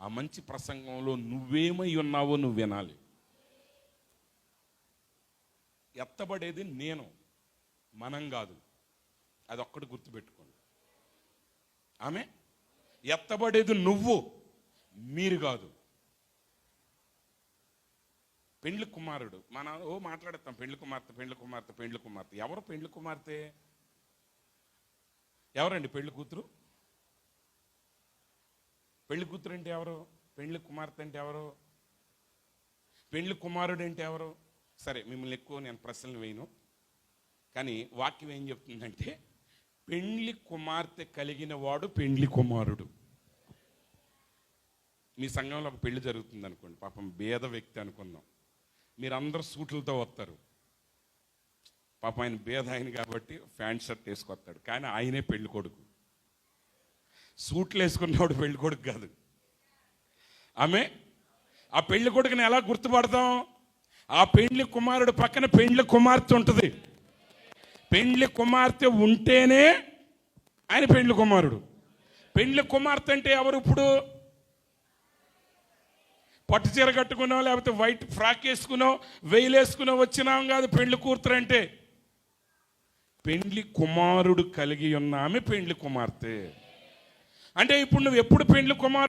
ఆ మంచి ప్రసంగంలో నువ్వేమై ఉన్నావో నువ్వు వినాలి. ఎత్తబడేది నేను మనం కాదు. అది ఒక్కటి గుర్తుపెట్టుకోండి. ఆమె? ఎత్తబడేది నువ్వు మీరు కాదు. పెండ్లి కుమారుడు. మన ఓ మాట్లాడతాం పెండ్లి కుమార్తె పెండ్లి కుమార్తె పెండ్లి కుమార్తె. ఎవరు పెండ్లి కుమార్తె? ఎవరండి పెళ్ళి కూతురు? పెళ్ళి కూతురు అంటే ఎవరు? పెళ్ళి కుమార్తె అంటే ఎవరు? పెళ్ళి కుమారుడు అంటే ఎవరు? సరే మిమ్మల్ని ఎక్కువ నేను ప్రశ్నలు వేయను. కానీ వాక్యం ఏం చెప్తుందంటే పెండ్లి కుమార్తె కలిగిన వాడు పెండ్లి కుమారుడు. మీ సంఘంలో ఒక పెళ్ళి జరుగుతుంది అనుకోండి. పాపం భేద వ్యక్తి అనుకుందాం. మీరందరూ సూట్లతో వస్తారు. పాపం ఆయన భేద ఆయన కాబట్టి ప్యాంట్ షర్ట్ వేసుకొస్తాడు. కానీ ఆయనే పెళ్ళి కొడుకు. సూట్లు వేసుకున్నవాడు పెళ్ళి కొడుకు కాదు. ఆమె ఆ పెళ్ళి కొడుకుని ఎలా గుర్తుపడతాం? ఆ పెండ్లి కుమారుడు పక్కన పెండ్లి కుమార్తె ఉంటుంది. పెండ్లి కుమార్తె ఉంటేనే ఆయన పెండ్లి కుమారుడు. పెండ్లి కుమార్తె అంటే ఎవరు ఇప్పుడు? పట్టు చీర కట్టుకున్నావు లేకపోతే వైట్ ఫ్రాక్ వేసుకున్నావు వెయిల్ వేసుకున్నావు వచ్చినాం కాదు పెండ్లి కూతురు అంటే. పెండ్లి కుమారుడు కలిగి ఉన్న ఆమె పెండ్లి కుమార్తె. అంటే ఇప్పుడు నువ్వు ఎప్పుడు పెండ్లు కుమారుడు